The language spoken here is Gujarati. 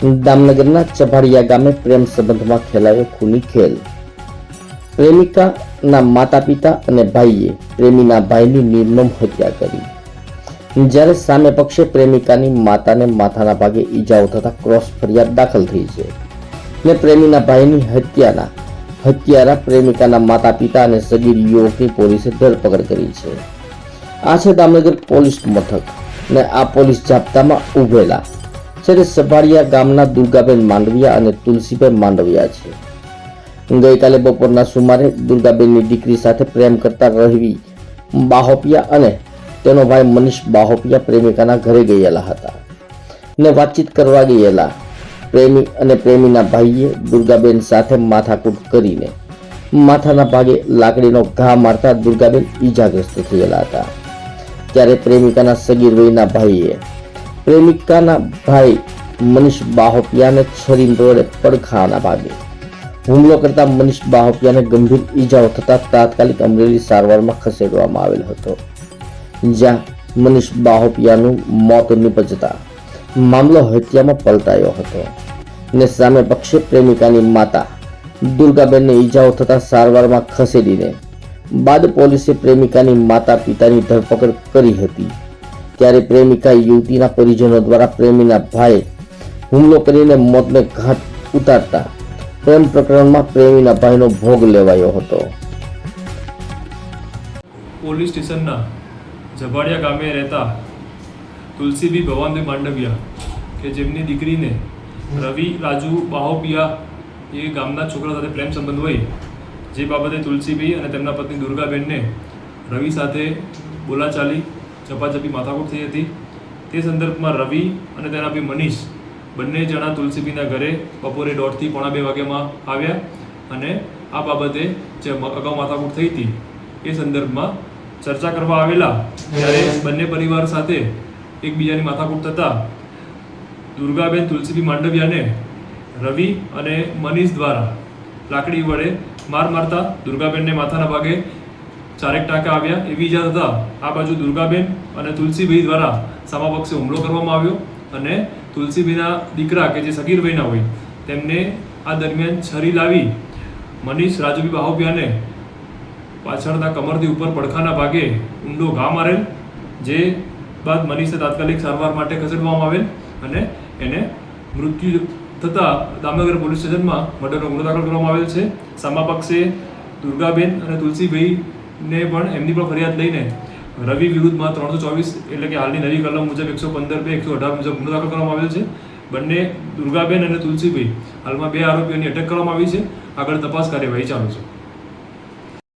દામનગરના ચભાડિયા ગામે પ્રેમ સંબંધમાં ખેલાયો ખૂની ખેલ પ્રેમિકાના માતા પિતા અને ભાઈએ પ્રેમીના ભાઈની નિર્મમ હત્યા કરી જ્યારે સામે પક્ષે પ્રેમિકાની માતાને માથાના ભાગે ઈજાઓ થતા ક્રોસ ફરિયાદ દાખલ થઈ છે ને પ્રેમીના ભાઈની હત્યાના હત્યારા પ્રેમિકાના માતા પિતા અને સગીર યુવકની પોલીસે ધરપકડ કરી છે આ છે દામનગર પોલીસ મથક ને આ પોલીસ જાપ્તામાં ઉભેલા છે સભાડિયા ગામના દુર્ગાબેન માંડવિયા અને તુલસીબેન માંડવિયા છે. ગઈકાલે બપોરના સુમારે દુર્ગાબેનની દીકરી સાથે પ્રેમ કરતા રહેવી બાહોપિયા અને તેનો ભાઈ મનીષ બાહોપિયા પ્રેમિકાના ઘરે ગયેલા હતા ને વાતચીત કરવા ગયેલા. પ્રેમી અને પ્રેમીના ભાઈએ દુર્ગાબેન સાથે માથાકૂટ કરીને માથાના ભાગે લાકડીનો ઘા મારતા દુર્ગાબેન ઈજાગ્રસ્ત થયેલા હતા. ત્યારે પ્રેમિકાના સગીર વયના ભાઈએ પ્રેમિકાના ભાઈ મનીષ બાહોપિયાને છરી વડે પડખાના ભાગે. હુમલો કરતા મનીષ બાહોપિયાને ગંભીર ઈજાઓ થતા તાત્કાલિક અમરેલી સારવારમાં ખસેડવામાં આવેલ હતો, જ્યાં મનીષ બાહોપિયાનું મોત નિપજતા મામલો હત્યામાં પલટાયો હતો ને સામે પક્ષે પ્રેમિકાની માતા દુર્ગાબેનને ઈજાઓ થતા સારવારમાં ખસેડીને બાદ પોલીસે પ્રેમિકાની માતા પિતાની ધરપકડ કરી હતી. ત્યારે પ્રેમિકા યુવતીના પરિજનો દ્વારા પ્રેમીના ભાઈ હુમલો કરીને મોતને ઘાટ ઉતારતા પ્રેમ પ્રકરણમાં પ્રેમીના ભાઈનો ભોગ લેવાયો હતો. પોલીસ સ્ટેશનના ઝભાડિયા ગામે રહેતા તુલસીબી ભવાનભાઈ માંડવિયા કે જેમની દીકરીને રવિ, રાજુ બાહોપિયા એ ગામના છોકરા સાથે પ્રેમ સંબંધ હોય, જે બાબતે તુલસીબી અને તેમના પત્ની દુર્ગાબેનને રવિ સાથે બોલાચાલી ઝપાઝપી માથાકૂટ થઈ હતી. તે સંદર્ભમાં રવિ અને તેના ભાઈ મનીષ બંને જણા તુલસીબીના ઘરે બપોરે દોઢથી પોણા બે વાગ્યામાં આવ્યા અને આ બાબતે જે અગાઉ માથાકૂટ થઈ હતી, એ સંદર્ભમાં ચર્ચા કરવા આવેલા ત્યારે બંને પરિવાર સાથે એકબીજાની માથાકૂટ થતા દુર્ગાબેન તુલસીબી માંડવિયાને રવિ અને મનીષ દ્વારા લાકડી વડે માર મારતા દુર્ગાબેનને માથાના ભાગે ચારેક ટાંકા આવ્યા. એવી ઈજા થતાં આ બાજુ દુર્ગાબેન અને તુલસીભાઈ દ્વારા સામાપક્ષે હુમલો કરવામાં આવ્યો અને તુલસીભાઈના દીકરા કે જે સગીરભાઈના હોય, તેમને આ દરમિયાન છરી લાવી મનીષ રાજુભી બાહોપિયાને પાછળના કમરથી ઉપર પડખાના ભાગે ઊંડો ઘા મારેલ, જે બાદ મનીષને તાત્કાલિક સારવાર માટે ખસેડવામાં આવેલ અને એને મૃત્યુ થતાં દામનગર પોલીસ સ્ટેશનમાં મર્ડરનો ગુનો દાખલ કરવામાં આવેલ છે. સામા પક્ષે દુર્ગાબેન અને તુલસીભાઈને પણ એમની પણ ફરિયાદ લઈને રવિ વિરુદ્ધમાં ત્રણસો ચોવીસ એટલે કે હાલની નવી કલમ મુજબ એકસો પંદર બે, એકસો અઢાર મુજબ ગુનો દાખલ કરવામાં આવેલ છે. બંને દુર્ગાબેન અને તુલસીભાઈ હાલમાં બે આરોપીઓની અટક કરવામાં આવી છે. આગળ તપાસ કાર્યવાહી ચાલુ છે.